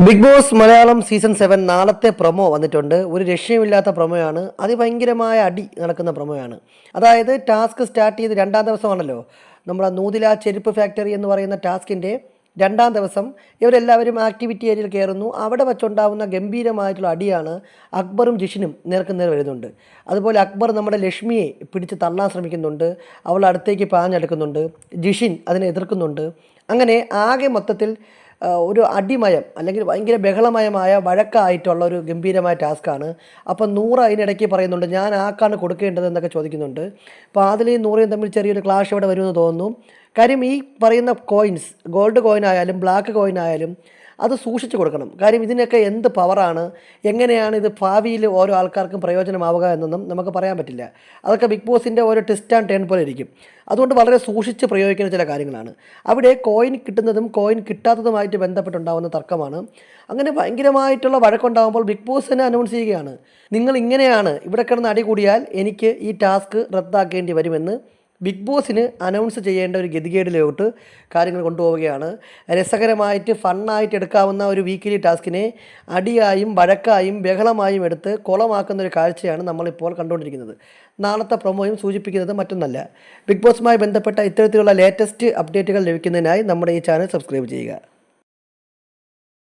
Bigg Boss Malayalam season seven നാളത്തെ promo വന്നിട്ടുണ്ട്. ഒരു രക്ഷയുമില്ലാത്ത പ്രൊമോയാണ്. അതിഭയങ്കരമായ അടി നടക്കുന്ന പ്രൊമോയാണ്. അതായത് ടാസ്ക് സ്റ്റാർട്ട് ചെയ്ത് രണ്ടാം ദിവസമാണല്ലോ. നമ്മുടെ നൂതില ചെരുപ്പ് ഫാക്ടറി എന്ന് പറയുന്ന ടാസ്കിന്റെ രണ്ടാം ദിവസം ഇവരെല്ലാവരും ആക്ടിവിറ്റി ഏരിയയിൽ കയറുന്നു. അവിടെ വച്ചുണ്ടാവുന്ന ഗംഭീരമായിട്ടുള്ള അടിയാണ് അക്ബറും ജിഷിനും നേർക്ക് നേരെ വരുന്നുണ്ട്. അതുപോലെ അക്ബർ നമ്മുടെ ലക്ഷ്മിയെ പിടിച്ച് തള്ളാൻ ശ്രമിക്കുന്നുണ്ട്. അവൾ അടുത്തേക്ക് പാഞ്ഞെടുക്കുന്നുണ്ട്. ജിഷിൻ അതിനെ എതിർക്കുന്നുണ്ട്. അങ്ങനെ ആകെ മൊത്തത്തിൽ ഒരു അടിമയം അല്ലെങ്കിൽ ഭയങ്കര ബഹളമയമായ വഴക്കായിട്ടുള്ള ഒരു ഗംഭീരമായ ടാസ്ക്കാണ്. അപ്പം നൂറ് അതിനിടയ്ക്ക് പറയുന്നുണ്ട് ഞാൻ ആക്കാണ് കൊടുക്കേണ്ടത്? എന്നൊക്കെ ചോദിക്കുന്നുണ്ട്. അപ്പോൾ ആദിലയും നൂറയും തമ്മിൽ ചെറിയൊരു ക്ലാഷ് ഇവിടെ വരുമെന്ന് തോന്നുന്നു. കാര്യം ഈ പറയുന്ന കോയിൻസ് ഗോൾഡ് കോയിൻ ആയാലും ബ്ലാക്ക് കോയിൻ ആയാലും അത് സൂക്ഷിച്ചു കൊടുക്കണം. കാര്യം ഇതിനൊക്കെ എന്ത് പവറാണ് എങ്ങനെയാണ് ഇത് ഭാവിയിൽ ഓരോ ആൾക്കാർക്കും പ്രയോജനമാവുക എന്നൊന്നും നമുക്ക് പറയാൻ പറ്റില്ല. അതൊക്കെ ബിഗ് ബോസിന്റെ ഓരോ ടെസ്റ്റ് ആൻഡ് ടേൺ പോലെ ഇരിക്കും. അതുകൊണ്ട് വളരെ സൂക്ഷിച്ച് പ്രയോഗിക്കുന്ന ചില കാര്യങ്ങളാണ്. അവിടെ കോയിൻ കിട്ടുന്നതും കോയിൻ കിട്ടാത്തതുമായിട്ട് ബന്ധപ്പെട്ടുണ്ടാകുന്ന തർക്കമാണ്. അങ്ങനെ ഭയങ്കരമായിട്ടുള്ള വഴക്കുണ്ടാകുമ്പോൾ ബിഗ് ബോസ് തന്നെ അനൗൺസ് ചെയ്യുകയാണ്. നിങ്ങൾ ഇങ്ങനെയാണ് ഇവിടെ കിടന്ന് അടി കൂടിയാൽ എനിക്ക് ഈ ടാസ്ക് റദ്ദാക്കേണ്ടി വരുമെന്ന് ബിഗ് ബോസിന് അനൗൺസ് ചെയ്യേണ്ട ഒരു ഗതികേടിലോട്ട് കാര്യങ്ങൾ കൊണ്ടുപോവുകയാണ്. രസകരമായിട്ട് ഫണ്ണായിട്ട് എടുക്കാവുന്ന ഒരു വീക്കിലി ടാസ്കിനെ അടിയായും വഴക്കായും ബഹളമായും എടുത്ത് കുളമാക്കുന്ന ഒരു കാഴ്ചയാണ് നമ്മളിപ്പോൾ കണ്ടുകൊണ്ടിരിക്കുന്നത്. നാളത്തെ പ്രൊമോയും സൂചിപ്പിക്കുന്നത് മറ്റൊന്നല്ല. ബിഗ് ബോസുമായി ബന്ധപ്പെട്ട ഇത്തരത്തിലുള്ള ലേറ്റസ്റ്റ് അപ്ഡേറ്റുകൾ ലഭിക്കുന്നതിനായി നമ്മുടെ ഈ ചാനൽ സബ്സ്ക്രൈബ് ചെയ്യുക.